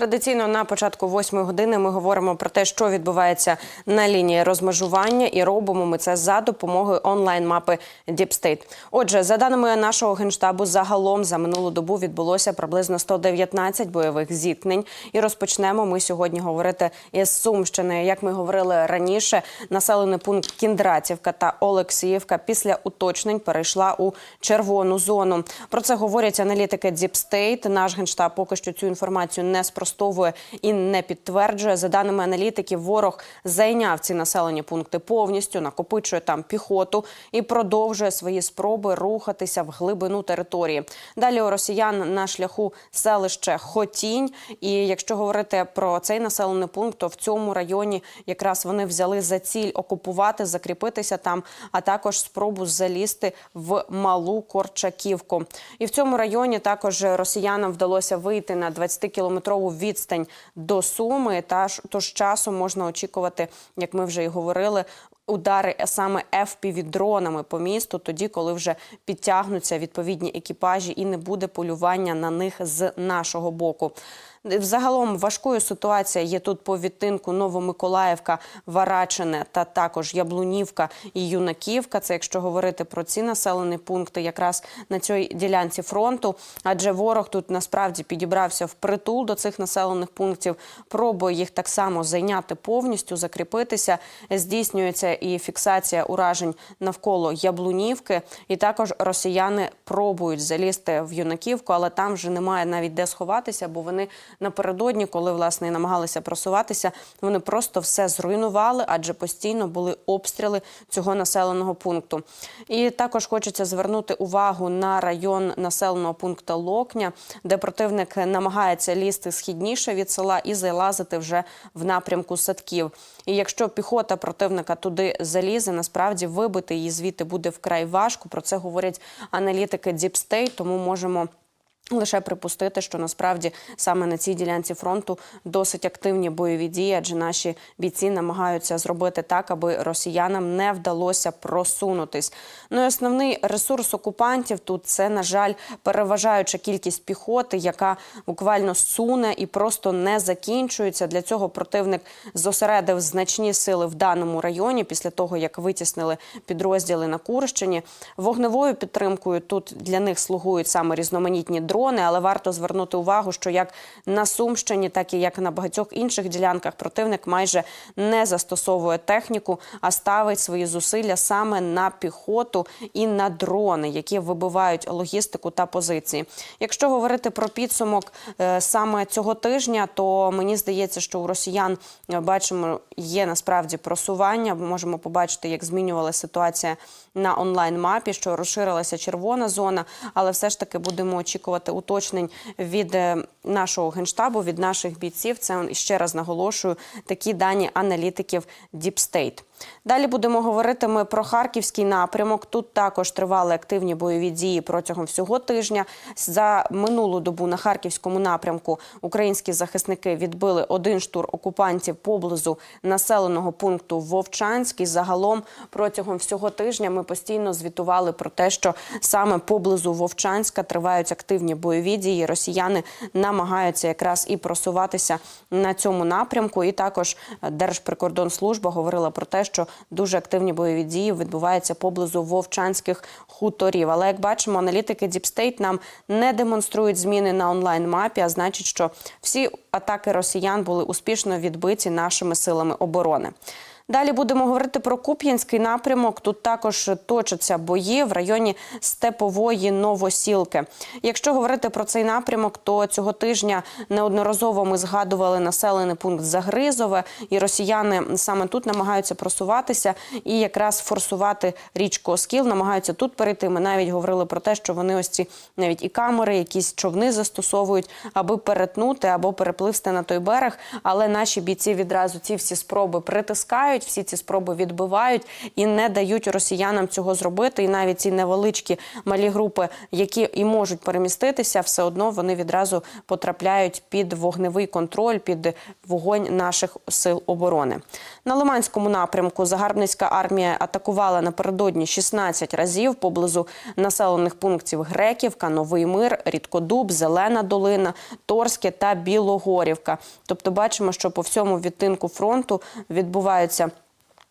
Традиційно на початку восьмої години ми говоримо про те, що відбувається на лінії розмежування, і робимо ми це за допомогою онлайн-мапи State. Отже, за даними нашого генштабу, загалом за минулу добу відбулося приблизно 119 бойових зіткнень. І розпочнемо ми сьогодні говорити із Сумщини. Як ми говорили раніше, населений пункт Кіндратівка та Олексіївка після уточнень перейшла у червону зону. Про це говорять аналітики State. Наш генштаб поки що цю інформацію не спростовує і не підтверджує. За даними аналітиків, ворог зайняв ці населені пункти повністю, накопичує там піхоту і продовжує свої спроби рухатися в глибину території. Далі у росіян на шляху селище Хотінь. І якщо говорити про цей населений пункт, то в цьому районі якраз вони взяли за ціль окупувати, закріпитися там, а також спробу залізти в малу Корчаківку. І в цьому районі також росіянам вдалося вийти на 20-кілометрову відстань до Суми. Та тож часом можна очікувати, як ми вже і говорили. Удари саме FPV-дронами по місту, тоді, коли вже підтягнуться відповідні екіпажі, і не буде полювання на них з нашого боку. Взагалом важкою ситуація є тут по відтинку Новомиколаївка, Варачине та також Яблунівка і Юнаківка. Це якщо говорити про ці населені пункти, якраз на цій ділянці фронту. Адже ворог тут насправді підібрався в притул до цих населених пунктів, пробує їх так само зайняти повністю, закріпитися. Здійснюється і фіксація уражень навколо Яблунівки. І також росіяни пробують залізти в Юнаківку, але там вже немає навіть де сховатися, бо вони напередодні, коли власне намагалися просуватися, вони просто все зруйнували, адже постійно були обстріли цього населеного пункту. І також хочеться звернути увагу на район населеного пункту Локня, де противник намагається лізти східніше від села і залазити вже в напрямку садків. І якщо піхота противника туди залізе, насправді вибити її звідти буде вкрай важко. Про це говорять аналітики State, тому можемо. Лише припустити, що насправді саме на цій ділянці фронту досить активні бойові дії, адже наші бійці намагаються зробити так, аби росіянам не вдалося просунутись. Ну і основний ресурс окупантів тут це, на жаль, переважаюча кількість піхоти, яка буквально суне і просто не закінчується. Для цього противник зосередив значні сили в даному районі після того, як витіснили підрозділи на Курщині. Вогневою підтримкою тут для них слугують саме різноманітні дрони дрони, але варто звернути увагу, що як на Сумщині, так і як на багатьох інших ділянках противник майже не застосовує техніку, а ставить свої зусилля саме на піхоту і на дрони, які вибивають логістику та позиції. Якщо говорити про підсумок е, саме цього тижня, то мені здається, що у росіян е, бачимо є насправді просування. Можемо побачити, як змінювалася ситуація на онлайн мапі, що розширилася червона зона, але все ж таки будемо очікувати уточнень від е, нашого генштабу, від наших бійців. Це ще раз наголошую такі дані аналітиків State. Далі будемо говорити ми про харківський напрямок. Тут також тривали активні бойові дії протягом всього тижня. За минулу добу на харківському напрямку українські захисники відбили один штур окупантів поблизу населеного пункту Вовчанський. Загалом протягом всього тижня ми постійно звітували про те, що саме поблизу Вовчанська тривають активні бойові дії. Росіяни намагаються якраз і просуватися на цьому напрямку. І також Держприкордонслужба говорила про те, що дуже активні бойові дії відбуваються поблизу вовчанських хуторів. Але як бачимо, аналітики State нам не демонструють зміни на онлайн мапі, а значить, що всі атаки росіян були успішно відбиті нашими силами оборони. Далі будемо говорити про Куп'янський напрямок. Тут також точаться бої в районі Степової Новосілки. Якщо говорити про цей напрямок, то цього тижня неодноразово ми згадували населений пункт Загризове, і росіяни саме тут намагаються просуватися і якраз форсувати річку Оскіл, намагаються тут перейти. Ми навіть говорили про те, що вони ось ці навіть і камери, якісь човни застосовують, аби перетнути або перепливсти на той берег. Але наші бійці відразу ці всі спроби притискають. Відбувають, всі ці спроби відбивають і не дають росіянам цього зробити. І навіть ці невеличкі малі групи, які і можуть переміститися, все одно вони відразу потрапляють під вогневий контроль, під вогонь наших сил оборони. На Лиманському напрямку загарбницька армія атакувала напередодні 16 разів поблизу населених пунктів Греківка, Новий Мир, Рідкодуб, Зелена Долина, Торське та Білогорівка. Тобто, бачимо, що по всьому відтинку фронту відбуваються.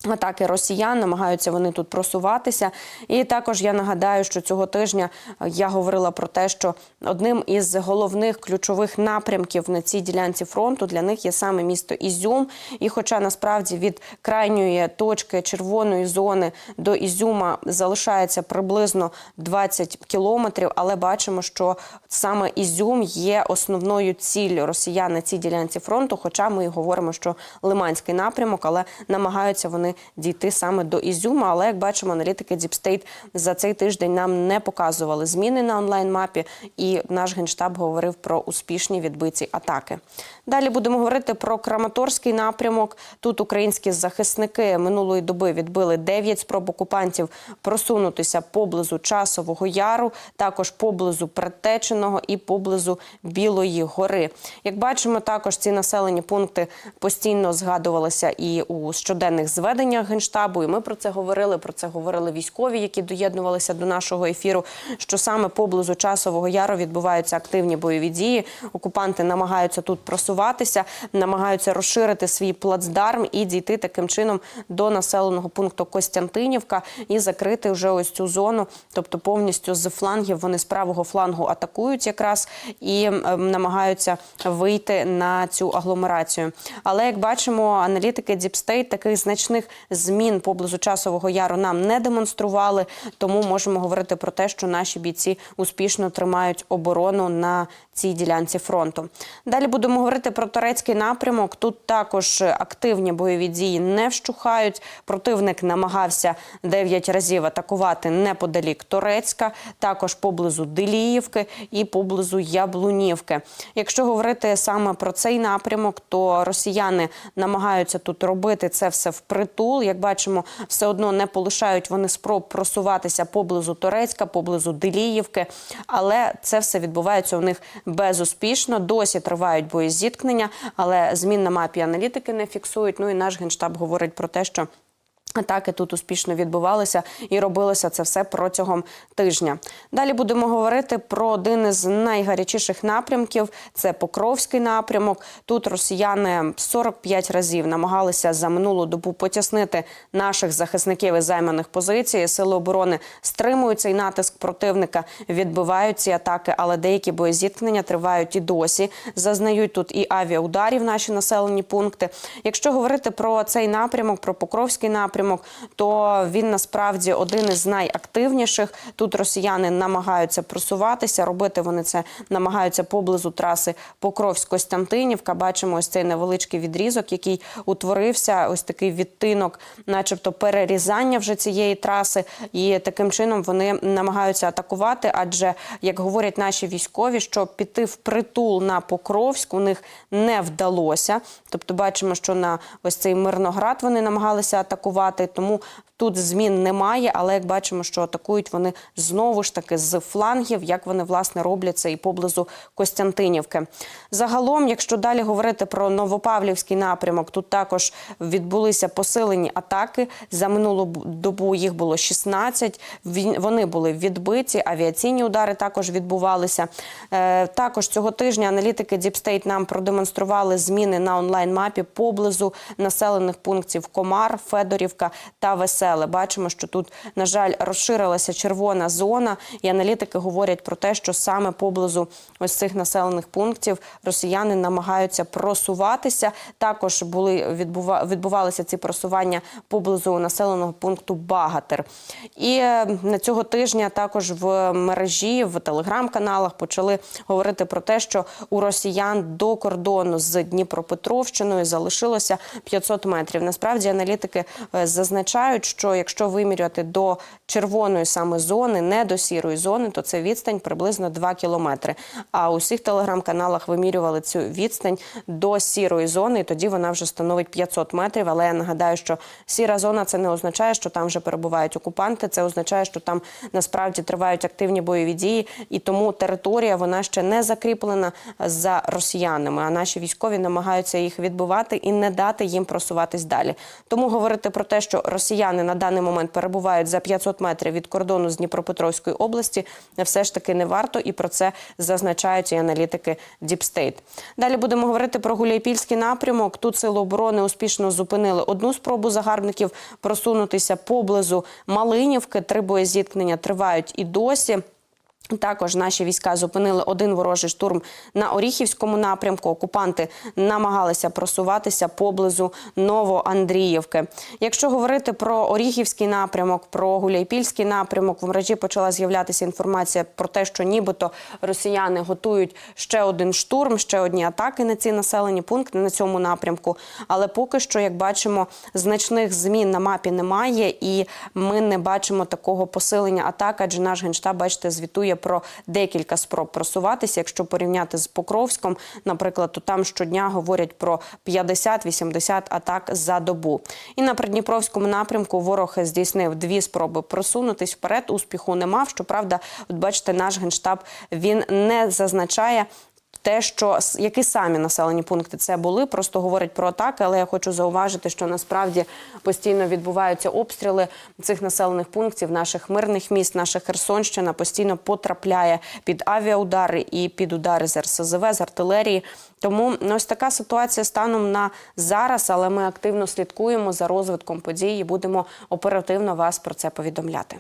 Атаки росіян намагаються вони тут просуватися. І також я нагадаю, що цього тижня я говорила про те, що одним із головних ключових напрямків на цій ділянці фронту для них є саме місто Ізюм. І, хоча насправді від крайньої точки червоної зони до Ізюма залишається приблизно 20 кілометрів, але бачимо, що саме Ізюм є основною ціллю росіян на цій ділянці фронту. Хоча ми і говоримо, що Лиманський напрямок, але намагаються вони дійти саме до Ізюма. Але як бачимо, аналітики Діпстейт за цей тиждень нам не показували зміни на онлайн-мапі, і наш генштаб говорив про успішні відбиті атаки. Далі будемо говорити про Краматорський напрямок. Тут українські захисники минулої доби відбили 9 спроб окупантів просунутися поблизу часового яру, також поблизу Предтеченого і поблизу Білої гори. Як бачимо, також ці населені пункти постійно згадувалися і у щоденних зведеннях генштабу. І ми про це говорили. Про це говорили військові, які доєднувалися до нашого ефіру. Що саме поблизу часового яру відбуваються активні бойові дії. Окупанти намагаються тут просуватися, намагаються розширити свій плацдарм і дійти таким чином до населеного пункту Костянтинівка і закрити вже ось цю зону, тобто повністю з флангів вони з правого флангу атакують якраз і ем, намагаються вийти на цю агломерацію. Але як бачимо, аналітики State таких значних змін поблизу часового яру нам не демонстрували. Тому можемо говорити про те, що наші бійці успішно тримають оборону на цій ділянці фронту. Далі будемо говорити про турецький напрямок. Тут також активні бойові дії не вщухають. Противник намагався 9 разів атакувати неподалік Турецька, також поблизу Деліївки і поблизу Яблунівки. Якщо говорити саме про цей напрямок, то росіяни намагаються тут робити це все впритул. Як бачимо, все одно не полишають вони спроб просуватися поблизу Турецька, поблизу Деліївки, але це все відбувається у них безуспішно. Досі тривають бої зіткнення, але змін на мапі аналітики не фіксують. Ну і наш генштаб говорить про те, що. Атаки тут успішно відбувалися і робилося це все протягом тижня. Далі будемо говорити про один із найгарячіших напрямків це Покровський напрямок. Тут росіяни 45 разів намагалися за минулу добу потіснити наших захисників із займаних позицій. Сили оборони стримують цей натиск противника, відбивають ці атаки, але деякі боєзіткнення тривають і досі. Зазнають тут і авіаударів наші населені пункти. Якщо говорити про цей напрямок, про Покровський напрямок напрямок, то він насправді один із найактивніших. Тут росіяни намагаються просуватися. Робити вони це намагаються поблизу траси Покровськ-Костянтинівка. Бачимо ось цей невеличкий відрізок, який утворився. Ось такий відтинок, начебто, перерізання вже цієї траси, і таким чином вони намагаються атакувати. Адже як говорять наші військові, що піти в притул на Покровськ у них не вдалося. Тобто, бачимо, що на ось цей Мирноград вони намагалися атакувати тому тут змін немає. Але як бачимо, що атакують вони знову ж таки з флангів, як вони власне роблять це і поблизу Костянтинівки. Загалом, якщо далі говорити про Новопавлівський напрямок, тут також відбулися посилені атаки. За минулу добу їх було 16, Вони були відбиті. Авіаційні удари також відбувалися. Е, також цього тижня аналітики State нам продемонстрували зміни на онлайн-мапі поблизу населених пунктів Комар, Федорівка та Веселе. Бачимо, що тут, на жаль, розширилася червона зона, і аналітики говорять про те, що саме поблизу ось цих населених пунктів росіяни намагаються просуватися. Також були відбувалися ці просування поблизу населеного пункту Багатер. І е, на цього тижня також в мережі в телеграм-каналах почали говорити про те, що у росіян до кордону з Дніпропетровщиною залишилося 500 метрів. Насправді аналітики е, зазначають, що якщо вимірювати до червоної саме зони, не до сірої зони, то це відстань приблизно 2 кілометри. А у всіх телеграм-каналах вимірювали цю відстань до сірої зони, і тоді вона вже становить 500 метрів. Але я нагадаю, що сіра зона це не означає, що там вже перебувають окупанти. Це означає, що там насправді тривають активні бойові дії, і тому територія вона ще не закріплена за росіянами. А наші військові намагаються їх відбивати і не дати їм просуватись далі. Тому говорити про те, що росіяни на даний момент перебувають за 500 метрів від кордону з Дніпропетровської області, все ж таки не варто, і про це зазначають і аналітики Діпстейт. Далі будемо говорити про Гуляйпільський напрямок. Тут сили оборони успішно зупинили одну спробу загарбників просунутися поблизу Малинівки. Три боєзіткнення тривають і досі. Також наші війська зупинили один ворожий штурм на Оріхівському напрямку. Окупанти намагалися просуватися поблизу Новоандріївки. Якщо говорити про Оріхівський напрямок, про Гуляйпільський напрямок, в мережі почала з'являтися інформація про те, що нібито росіяни готують ще один штурм, ще одні атаки на ці населені пункти на цьому напрямку. Але поки що, як бачимо, значних змін на мапі немає, і ми не бачимо такого посилення атак, адже наш генштаб, бачите, звітує про декілька спроб просуватися. Якщо порівняти з Покровськом, наприклад, то там щодня говорять про 50-80 атак за добу. І на Придніпровському напрямку ворог здійснив дві спроби просунутись вперед. Успіху не мав. Щоправда, от бачите, наш генштаб він не зазначає. Те, що які самі населені пункти це були, просто говорять про атаки. Але я хочу зауважити, що насправді постійно відбуваються обстріли цих населених пунктів, наших мирних міст, наша Херсонщина постійно потрапляє під авіаудари і під удари з РСЗВ, з артилерії. Тому ну, ось така ситуація станом на зараз, але ми активно слідкуємо за розвитком подій і будемо оперативно вас про це повідомляти.